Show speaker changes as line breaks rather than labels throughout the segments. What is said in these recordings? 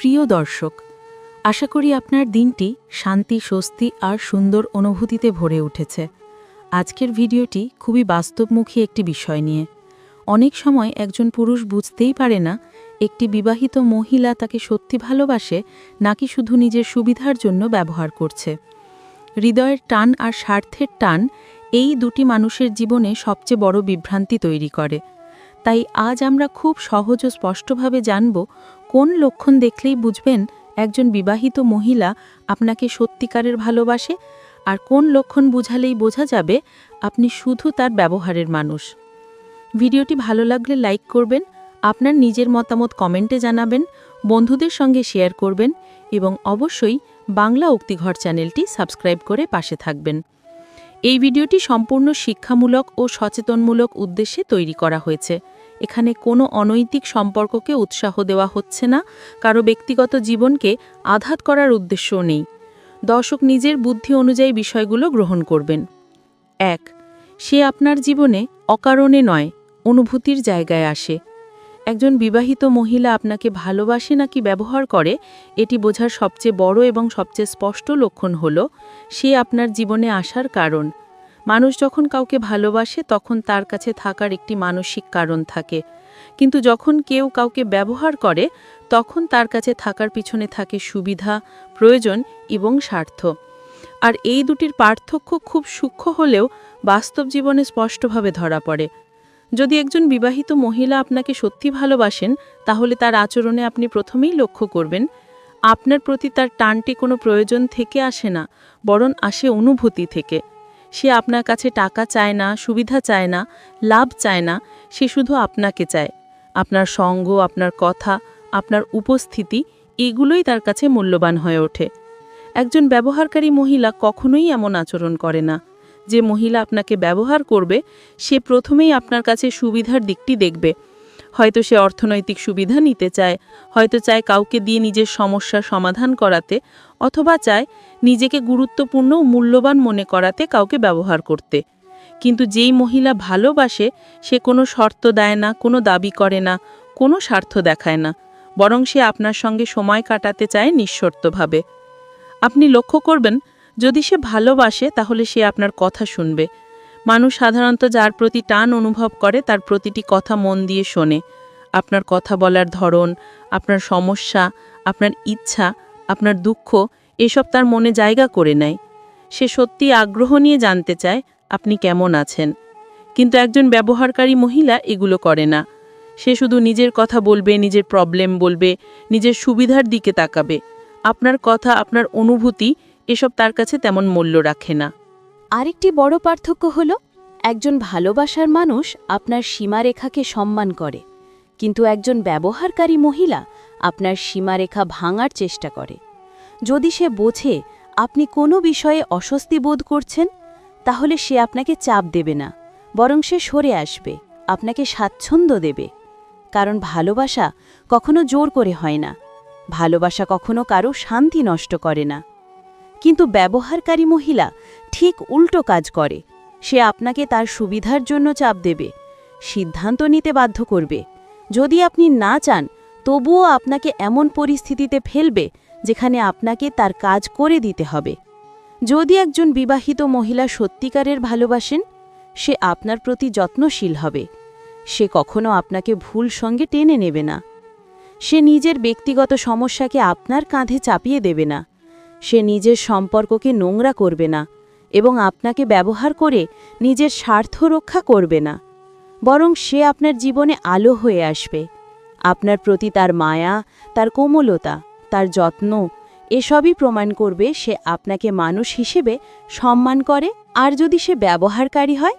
প্রিয় দর্শক, আশা করি আপনার দিনটি শান্তি, স্বস্তি আর সুন্দর অনুভূতিতে ভরে উঠেছে। আজকের ভিডিওটি খুবই বাস্তবমুখী একটি বিষয় নিয়ে। অনেক সময় একজন পুরুষ বুঝতেই পারে না, একটি বিবাহিত মহিলা তাকে সত্যি ভালোবাসে নাকি শুধু নিজের সুবিধার জন্য ব্যবহার করছে। হৃদয়ের টান আর স্বার্থের টান এই দুটি মানুষের জীবনে সবচেয়ে বড় বিভ্রান্তি তৈরি করে। তাই আজ আমরা খুব সহজ ও স্পষ্টভাবে জানব কোন লক্ষণ দেখলেই বুঝবেন একজন বিবাহিত মহিলা আপনাকে সত্যিকারের ভালোবাসে? আর কোন লক্ষণ বুঝালেই বোঝা যাবে আপনি শুধু তার ব্যবহারের মানুষ? ভিডিওটি ভালো লাগলে লাইক করবেন, আপনার নিজের মতামত কমেন্টে জানাবেন, বন্ধুদের সঙ্গে শেয়ার করবেন এবং অবশ্যই বাংলা উক্তিঘর চ্যানেলটি সাবস্ক্রাইব করে পাশে থাকবেন। এই ভিডিওটি সম্পূর্ণ শিক্ষামূলক ও সচেতনমূলক উদ্দেশ্যে তৈরি করা হয়েছে। এখানে কোনো অনৈতিক সম্পর্ককে উৎসাহ দেওয়া হচ্ছে না, কারও ব্যক্তিগত জীবনকে আঘাত করার উদ্দেশ্যও নেই। দর্শক নিজের বুদ্ধি অনুযায়ী বিষয়গুলো গ্রহণ করবেন। এক, সে আপনার জীবনে অকারণে নয়, অনুভূতির জায়গায় আসে। একজন বিবাহিত মহিলা আপনাকে ভালোবাসে নাকি ব্যবহার করে, এটি বোঝার সবচেয়ে বড় এবং সবচেয়ে স্পষ্ট লক্ষণ হল, সে আপনার জীবনে আসার কারণ। মানুষ যখন কাউকে ভালোবাসে, তখন তার কাছে থাকার একটি মানসিক কারণ থাকে। কিন্তু যখন কেউ কাউকে ব্যবহার করে, তখন তার কাছে থাকার পিছনে থাকে সুবিধা, প্রয়োজন এবং স্বার্থ। আর এই দুটির পার্থক্য খুব সূক্ষ্ম হলেও বাস্তব জীবনে স্পষ্টভাবে ধরা পড়ে। যদি একজন বিবাহিত মহিলা আপনাকে সত্যি ভালোবাসেন, তাহলে তার আচরণে আপনি প্রথমেই লক্ষ্য করবেন, আপনার প্রতি তার টানটি কোনো প্রয়োজন থেকে আসে না, বরং আসে অনুভূতি থেকে। সে আপনার কাছে টাকা চায় না, সুবিধা চায় না, লাভ চায় না, সে শুধু আপনাকে চায়। আপনার সঙ্গ, আপনার কথা, আপনার উপস্থিতি, এগুলোই তার কাছে মূল্যবান হয়ে ওঠে। একজন ব্যবহারকারী মহিলা কখনোই এমন আচরণ করে না। যে মহিলা আপনাকে ব্যবহার করবে, সে প্রথমেই আপনার কাছে সুবিধার দিকটি দেখবে। হয়তো সে অর্থনৈতিক সুবিধা নিতে চায়, হয়তো চায় কাউকে দিয়ে নিজের সমস্যা সমাধান করাতে, অথবা চায় নিজেকে গুরুত্বপূর্ণ মূল্যবান মনে করাতে কাউকে ব্যবহার করতে। কিন্তু যেই মহিলা ভালোবাসে, সে কোনো শর্ত দেয় না, কোনো দাবি করে না, কোনো স্বার্থ দেখায় না, বরং সে আপনার সঙ্গে সময় কাটাতে চায় নিঃশর্তভাবে। আপনি লক্ষ্য করবেন, যদি সে ভালোবাসে, তাহলে সে আপনার কথা শুনবে। মানুষ সাধারণত যার প্রতি টান অনুভব করে, তার প্রতিটি কথা মন দিয়ে শোনে। আপনার কথা বলার ধরন, আপনার সমস্যা, আপনার ইচ্ছা, আপনার দুঃখ, এসব তার মনে জায়গা করে নেয়। সে সত্যি আগ্রহ নিয়ে জানতে চায়, আপনি কেমন আছেন? কিন্তু একজন ব্যবহারকারী মহিলা এগুলো করে না। সে শুধু নিজের কথা বলবে, নিজের প্রবলেম বলবে, নিজের সুবিধার দিকে তাকাবে। আপনার কথা, আপনার অনুভূতি, এসব তার কাছে তেমন মূল্য রাখে না।
আরেকটি বড় পার্থক্য হল, একজন ভালোবাসার মানুষ আপনার সীমারেখাকে সম্মান করে, কিন্তু একজন ব্যবহারকারী মহিলা আপনার সীমারেখা ভাঙার চেষ্টা করে। যদি সে বোঝে আপনি কোনো বিষয়ে অস্বস্তি বোধ করছেন, তাহলে সে আপনাকে চাপ দেবে না, বরং সে সরে আসবে, আপনাকে স্বাচ্ছন্দ্য দেবে। কারণ ভালোবাসা কখনো জোর করে হয় না, ভালোবাসা কখনো কারও শান্তি নষ্ট করে না। কিন্তু ব্যবহারকারী মহিলা ঠিক উল্টো কাজ করে। সে আপনাকে তার সুবিধার জন্য চাপ দেবে। সিদ্ধান্ত নিতে বাধ্য করবে। যদি আপনি না চান, তবুও আপনাকে এমন পরিস্থিতিতে ফেলবে যেখানে আপনাকে তার কাজ করে দিতে হবে। যদি একজন বিবাহিত মহিলা সত্যিকারের ভালোবাসেন, সে আপনার প্রতি যত্নশীল হবে। সে কখনো আপনাকে ভুল সঙ্গে টেনে নেবে না। সে নিজের ব্যক্তিগত সমস্যাকে আপনার কাঁধে চাপিয়ে দেবে না। সে নিজের সম্পর্ককে নোংরা করবে না। এবং আপনাকে ব্যবহার করে নিজের স্বার্থ রক্ষা করবে না। বরং সে আপনার জীবনে আলো হয়ে আসবে। আপনার প্রতি তার মায়া, তার কোমলতা, তার যত্ন, এসবই প্রমাণ করবে সে আপনাকে মানুষ হিসেবে সম্মান করে। আর যদি সে ব্যবহারকারী হয়,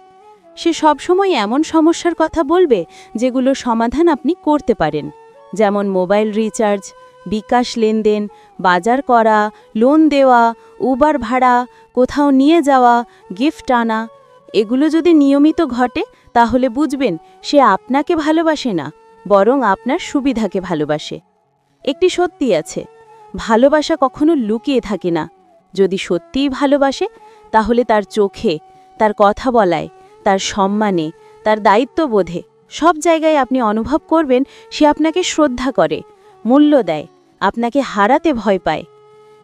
সে সবসময় এমন সমস্যার কথা বলবে যেগুলোর সমাধান আপনি করতে পারেন। যেমন মোবাইল রিচার্জ, বিকাশ লেনদেন, বাজার করা, লোন দেওয়া, উবার ভাড়া কোথাও নিয়ে যাওয়া গিফট আনা, এগুলো যদি নিয়মিত ঘটে, তাহলে বুঝবেন সে আপনাকে ভালোবাসে না, বরং আপনার সুবিধাকে ভালোবাসে। একটি সত্যি আছে, ভালোবাসা কখনো লুকিয়ে থাকে না। যদি সত্যিই ভালোবাসে, তাহলে তার চোখে, তার কথা বলায়, তার সম্মানে, তার দায়িত্ববোধে, সব জায়গায় আপনি অনুভব করবেন সে আপনাকে শ্রদ্ধা করে, মূল্য দেয়, আপনাকে হারাতে ভয় পায়।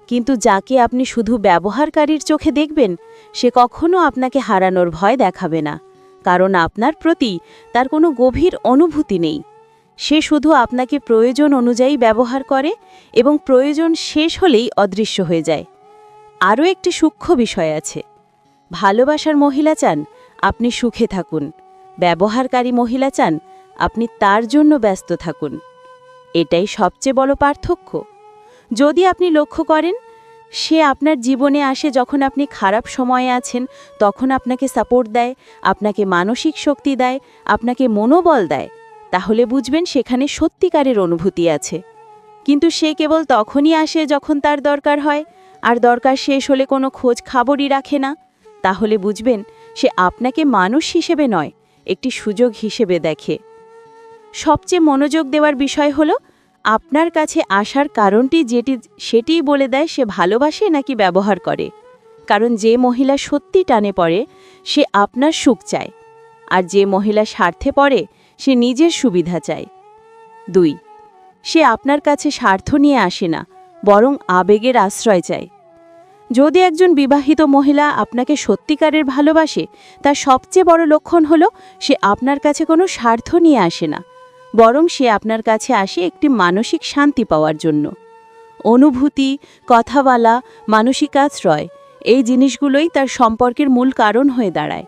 কিন্তু যাকে আপনি শুধু ব্যবহারকারীর চোখে দেখবেন, সে কখনো আপনাকে হারানোর ভয় দেখাবে না, কারণ আপনার প্রতি তার কোনো গভীর অনুভূতি নেই। সে শুধু আপনাকে প্রয়োজন অনুযায়ী ব্যবহার করে এবং প্রয়োজন শেষ হলেই অদৃশ্য হয়ে যায়। আরও একটি সূক্ষ্ম বিষয় আছে। ভালোবাসার মহিলা চান আপনি সুখে থাকুন। ব্যবহারকারী মহিলা চান আপনি তার জন্য ব্যস্ত থাকুন। এটাই সবচেয়ে বড় পার্থক্য। যদি আপনি লক্ষ্য করেন, সে আপনার জীবনে আসে যখন আপনি খারাপ সময়ে আছেন, তখন আপনাকে সাপোর্ট দেয়, আপনাকে মানসিক শক্তি দেয়, আপনাকে মনোবল দেয়। তাহলে বুঝবেন সেখানে সত্যিকারের অনুভূতি আছে। কিন্তু সে কেবল তখনই আসে যখন তার দরকার হয়, আর দরকার শেষ হলে কোনো খোঁজ খাবরই রাখে না। তাহলে বুঝবেন, সে আপনাকে মানুষ হিসেবে নয়, একটি সুযোগ হিসেবে দেখে। সবচেয়ে মনোযোগ দেওয়ার বিষয় হলো আপনার কাছে আসার কারণটি যেটি, সেটিই বলে দেয় সে ভালোবাসে নাকি ব্যবহার করে। কারণ যে মহিলা সত্যি টানে পড়ে, সে আপনার সুখ চায়। আর যে মহিলা স্বার্থে পড়ে, সে নিজের সুবিধা চায়। দুই, সে আপনার কাছে স্বার্থ নিয়ে আসে না, বরং আবেগের আশ্রয় চায়। যদি একজন বিবাহিত মহিলা আপনাকে সত্যিকারের ভালোবাসে, তার সবচেয়ে বড় লক্ষণ হল, সে আপনার কাছে কোনো স্বার্থ নিয়ে আসে না। বরং সে আপনার কাছে আসে একটি মানসিক শান্তি পাওয়ার জন্য। অনুভূতি কথা বলা মানসিক আশ্রয়, এই জিনিসগুলোই তার সম্পর্কের মূল কারণ হয়ে দাঁড়ায়।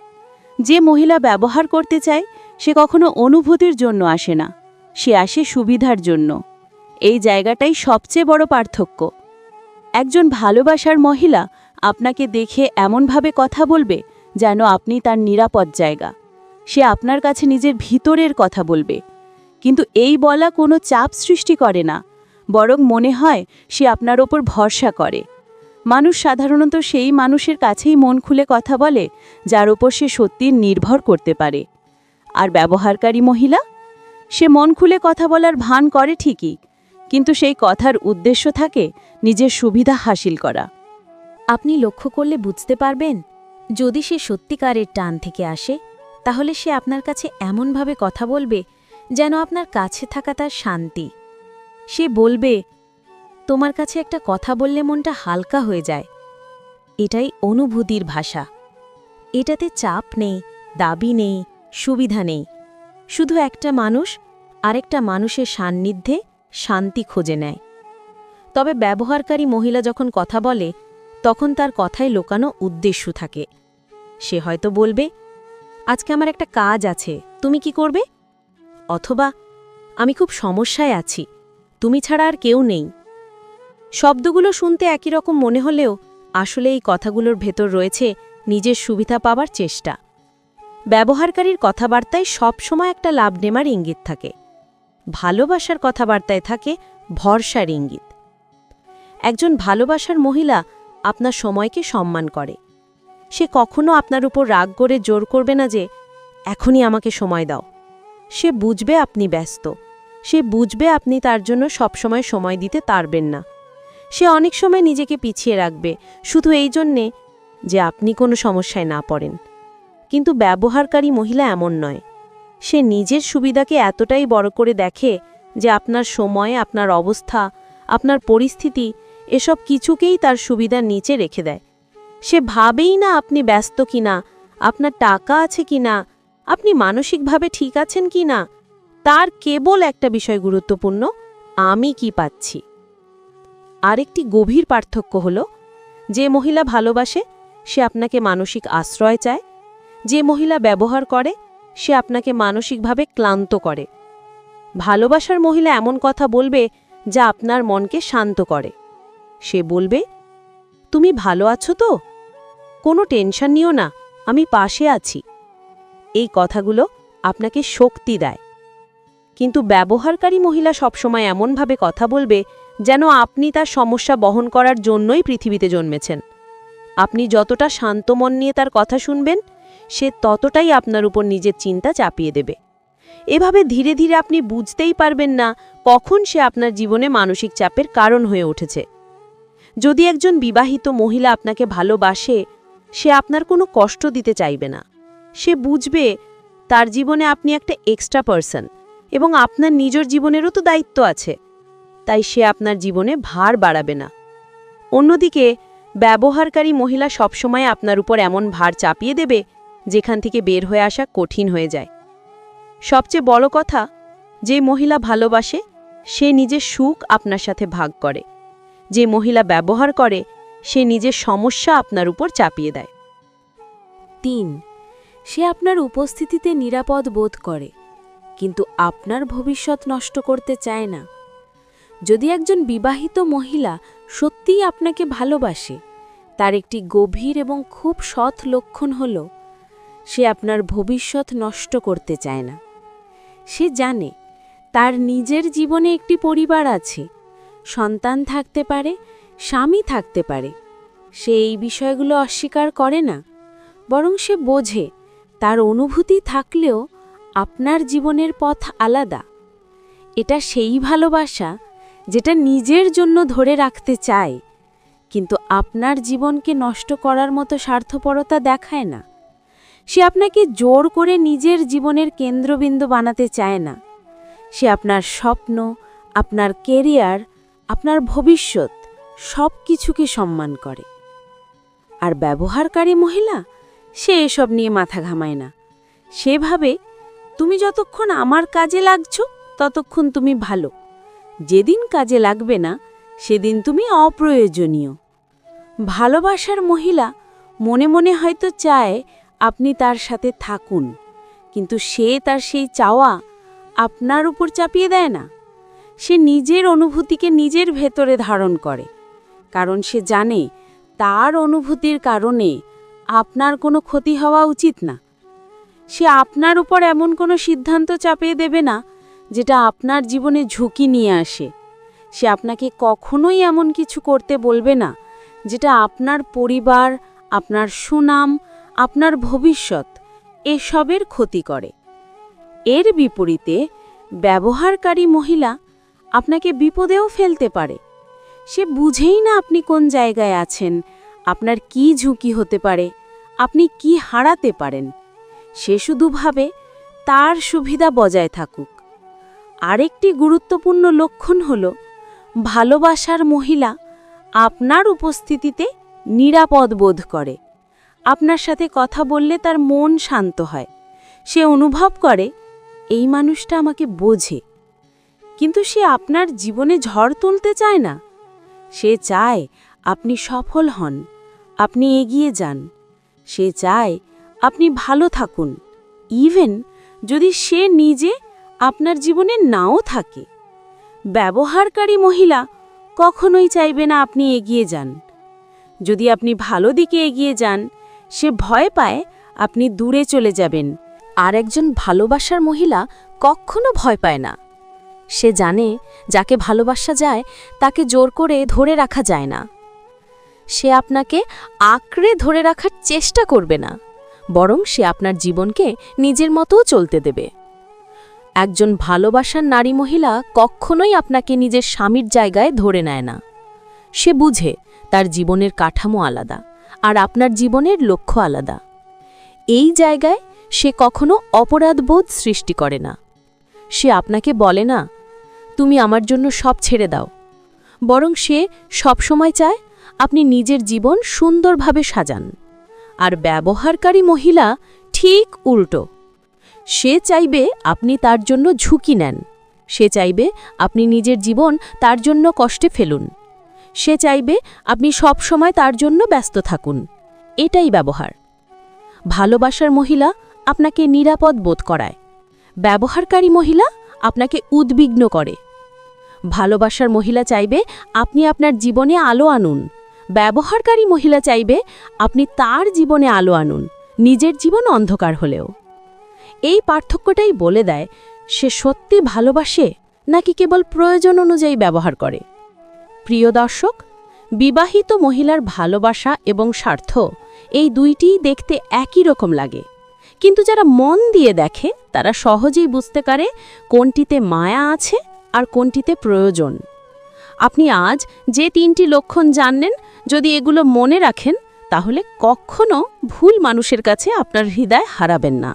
যে মহিলা ব্যবহার করতে চায়, সে কখনো অনুভূতির জন্য আসে না। সে আসে সুবিধার জন্য। এই জায়গাটাই সবচেয়ে বড় পার্থক্য। একজন ভালোবাসার মহিলা আপনাকে দেখে এমনভাবে কথা বলবে যেন আপনি তার নিরাপদ জায়গা। সে আপনার কাছে নিজের ভিতরের কথা বলবে। কিন্তু এই বলা কোনো চাপ সৃষ্টি করে না, বরং মনে হয় সে আপনার ওপর ভরসা করে। মানুষ সাধারণত সেই মানুষের কাছেই মন খুলে কথা বলে, যার ওপর সে সত্যি নির্ভর করতে পারে। আর ব্যবহারকারী মহিলা? সে মন খুলে কথা বলার ভান করে ঠিকই, কিন্তু সেই কথার উদ্দেশ্য থাকে নিজের সুবিধা হাসিল করা।
আপনি লক্ষ্য করলে বুঝতে পারবেন, যদি সে সত্যিকারের টান থেকে আসে, তাহলে সে আপনার কাছে এমনভাবে কথা বলবে যেন আপনার কাছে থাকা তার শান্তি। সে বলবে, তোমার কাছে একটা কথা বললে মনটা হালকা হয়ে যায়। এটাই অনুভূতির ভাষা। এটাতে চাপ নেই, দাবি নেই, সুবিধা নেই। শুধু একটা মানুষ আরেকটা মানুষের সান্নিধ্যে শান্তি খুঁজে নেয়। তবে ব্যবহারকারী মহিলা যখন কথা বলে, তখন তার কথায় লোকানো উদ্দেশ্য থাকে। সে হয়তো বলবে, আজকে আমার একটা কাজ আছে, তুমি কি করবে? অথবা আমি খুব সমস্যায় আছি, তুমি ছাড়া আর কেউ নেই। শব্দগুলো শুনতে একই রকম মনে হলেও আসলে এই কথাগুলোর ভেতর রয়েছে নিজের সুবিধা পাওয়ার চেষ্টা। ব্যবহারকারীর কথাবার্তায় সবসময় একটা লাভ নেমার ইঙ্গিত থাকে। ভালোবাসার কথাবার্তায় থাকে ভরসার ইঙ্গিত। একজন ভালোবাসার মহিলা আপনার সময়কে সম্মান করে। সে কখনো আপনার উপর রাগ করে জোর করবে না যে, এখনই আমাকে সময় দাও। সে বুঝবে আপনি ব্যস্ত। সে বুঝবে আপনি তার জন্য সবসময় সময় দিতে পারবেন না। সে অনেক সময় নিজেকে পিছিয়ে রাখবে, শুধু এই জন্যে যে আপনি কোনো সমস্যায় না পড়েন। কিন্তু ব্যবহারকারী মহিলা এমন নয়। সে নিজের সুবিধাকে এতটাই বড় করে দেখে যে আপনার সময়, আপনার অবস্থা, আপনার পরিস্থিতি এসব কিছুকেই তার সুবিধার নিচে রেখে দেয়। সে ভাবেই না আপনি ব্যস্ত কিনা, আপনার টাকা আছে কিনা আপনি মানসিকভাবে ঠিক আছেন কি না? তার কেবল একটা বিষয় গুরুত্বপূর্ণ, আমি কি পাচ্ছি? আরেকটি গভীর পার্থক্য হল, যে মহিলা ভালোবাসে, সে আপনাকে মানসিক আশ্রয় চায়। যে মহিলা ব্যবহার করে, সে আপনাকে মানসিকভাবে ক্লান্ত করে। ভালোবাসার মহিলা এমন কথা বলবে, যা আপনার মনকে শান্ত করে। সে বলবে, তুমি ভালো আছো তো? কোনো টেনশন নিও না, আমি পাশে আছি। এই কথাগুলো আপনাকে শক্তি দেয়। কিন্তু ব্যবহারকারী মহিলা সবসময় এমনভাবে কথা বলবে যেন আপনি তার সমস্যা বহন করার জন্যই পৃথিবীতে জন্মেছেন। আপনি যতটা শান্ত মন নিয়ে তার কথা শুনবেন, সে ততটাই আপনার উপর নিজের চিন্তা চাপিয়ে দেবে। এভাবে ধীরে ধীরে আপনি বুঝতেই পারবেন না কখন সে আপনার জীবনে মানসিক চাপের কারণ হয়ে উঠেছে। যদি একজন বিবাহিত মহিলা আপনাকে ভালোবাসে, সে আপনার কোনো কষ্ট দিতে চাইবে না। সে বুঝবে তার জীবনে আপনি একটা এক্সট্রা পার্সন এবং আপনার নিজের জীবনেরও তো দায়িত্ব আছে।
তাই সে আপনার জীবনে ভার বাড়াবে না। অন্যদিকে, ব্যবহারকারী মহিলা সবসময় আপনার উপর এমন ভার চাপিয়ে দেবে যেখান থেকে বের হয়ে আসা কঠিন হয়ে যায়। সবচেয়ে বড় কথা, যে মহিলা ভালোবাসে, সে নিজের সুখ আপনার সাথে ভাগ করে। যে মহিলা ব্যবহার করে, সে নিজের সমস্যা আপনার উপর চাপিয়ে দেয়। তিন সে আপনার উপস্থিতিতে নিরাপদ বোধ করে, কিন্তু আপনার ভবিষ্যৎ নষ্ট করতে চায় না। যদি একজন বিবাহিত মহিলা সত্যিই আপনাকে ভালোবাসে, তার একটি গভীর এবং খুব সৎ লক্ষণ হল, সে আপনার ভবিষ্যৎ নষ্ট করতে চায় না। সে জানে তার নিজের জীবনে একটি পরিবার আছে, সন্তান থাকতে পারে, স্বামী থাকতে পারে। সে এই বিষয়গুলো অস্বীকার করে না, বরং সে বোঝে তার অনুভূতি থাকলেও আপনার জীবনের পথ আলাদা। এটা সেই ভালোবাসা যেটা নিজের জন্য ধরে রাখতে চায়, কিন্তু আপনার জীবনকে নষ্ট করার মতো স্বার্থপরতা দেখায় না। সে আপনাকে জোর করে নিজের জীবনের কেন্দ্রবিন্দু বানাতে চায় না। সে আপনার স্বপ্ন, আপনার কেরিয়ার, আপনার ভবিষ্যৎ সব কিছুকে সম্মান করে। আর ব্যবহারকারী মহিলা সে এসব নিয়ে মাথা ঘামায় না। সে ভাবে তুমি যতক্ষণ আমার কাজে লাগছো, ততক্ষণ তুমি ভালো। যেদিন কাজে লাগবে না, সেদিন তুমি অপ্রয়োজনীয়। ভালোবাসার মহিলা মনে মনে হয়তো চায় আপনি তার সাথে থাকুন, কিন্তু সে তার সেই চাওয়া আপনার উপর চাপিয়ে দেয় না। সে নিজের অনুভূতিকে নিজের ভেতরে ধারণ করে, কারণ সে জানে তার অনুভূতির কারণে আপনার কোনো ক্ষতি হওয়া উচিত না। সে আপনার উপর এমন কোনো সিদ্ধান্ত চাপিয়ে দেবে না, যেটা আপনার জীবনে ঝুঁকি নিয়ে আসে। সে আপনাকে কখনোই এমন কিছু করতে বলবে না, যেটা আপনার পরিবার, আপনার সুনাম, আপনার ভবিষ্যৎ এসবের ক্ষতি করে। এর বিপরীতে, ব্যবহারকারী মহিলা আপনাকে বিপদেও ফেলতে পারে। সে বুঝেই না আপনি কোন জায়গায় আছেন, আপনার কি ঝুঁকি হতে পারে। আপনি কি হারাতে পারেন? সে শুধু ভাবে, তার সুবিধা বজায় থাকুক। আরেকটি গুরুত্বপূর্ণ লক্ষণ হল, ভালোবাসার মহিলা আপনার উপস্থিতিতে নিরাপদ বোধ করে। আপনার সাথে কথা বললে তার মন শান্ত হয়। সে অনুভব করে, এই মানুষটা আমাকে বোঝে। কিন্তু সে আপনার জীবনে ঝড় তুলতে চায় না। সে চায়, আপনি সফল হন। আপনি এগিয়ে যান। সে চায় আপনি ভালো থাকুন। ইভেন যদি সে নিজে আপনার জীবনে নাও থাকে। ব্যবহারকারী মহিলা কখনোই চাইবে না আপনি এগিয়ে যান। যদি আপনি ভালো দিকে এগিয়ে যান, সে ভয় পায় আপনি দূরে চলে যাবেন। আর একজন ভালোবাসার মহিলা কখনো ভয় পায় না। সে জানে যাকে ভালোবাসা যায়, তাকে জোর করে ধরে রাখা যায় না। সে আপনাকে আঁকড়ে ধরে রাখার চেষ্টা করবে না, বরং সে আপনার জীবনকে নিজের মতোও চলতে দেবে। একজন ভালোবাসার নারী মহিলা কখনোই আপনাকে নিজের স্বামীর জায়গায় ধরে নেয় না। সে বুঝে তার জীবনের কাঠামো আলাদা আর আপনার জীবনের লক্ষ্য আলাদা। এই জায়গায় সে কখনো অপরাধবোধ সৃষ্টি করে না। সে আপনাকে বলে না, তুমি আমার জন্য সব ছেড়ে দাও। বরং সে সবসময় চায় আপনি নিজের জীবন সুন্দরভাবে সাজান। আর ব্যবহারকারী মহিলা ঠিক উল্টো। সে চাইবে আপনি তার জন্য ঝুঁকি নেন। সে চাইবে আপনি নিজের জীবন তার জন্য কষ্টে ফেলুন। সে চাইবে আপনি সব সময় তার জন্য ব্যস্ত থাকুন। এটাই ব্যবহার। ভালোবাসার মহিলা আপনাকে নিরাপদ বোধ করায়। ব্যবহারকারী মহিলা আপনাকে উদ্বিগ্ন করে। ভালোবাসার মহিলা চাইবে আপনি আপনার জীবনে আলো আনুন। ব্যবহারকারী মহিলা চাইবে আপনি তার জীবনে আলো আনুন, নিজের জীবন অন্ধকার হলেও। এই পার্থক্যটাই বলে দেয়, সে সত্যি ভালোবাসে নাকি কেবল প্রয়োজন অনুযায়ী ব্যবহার করে? প্রিয় দর্শক, বিবাহিত মহিলার ভালোবাসা এবং স্বার্থ এই দুইটিই দেখতে একই রকম লাগে। কিন্তু যারা মন দিয়ে দেখে, তারা সহজেই বুঝতে পারে কোনটিতে মায়া আছে আর কোনটিতে প্রয়োজন। আপনি আজ যে তিনটি লক্ষণ জানলেন যদি এগুলো মনে রাখেন, তাহলে কখনো ভুল মানুষের কাছে আপনার হৃদয় হারাবেন না।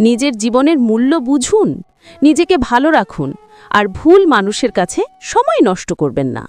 নিজের জীবনের মূল্য বুঝুন, নিজেকে ভালো রাখুন, আর ভুল মানুষের কাছে সময় নষ্ট করবেন না।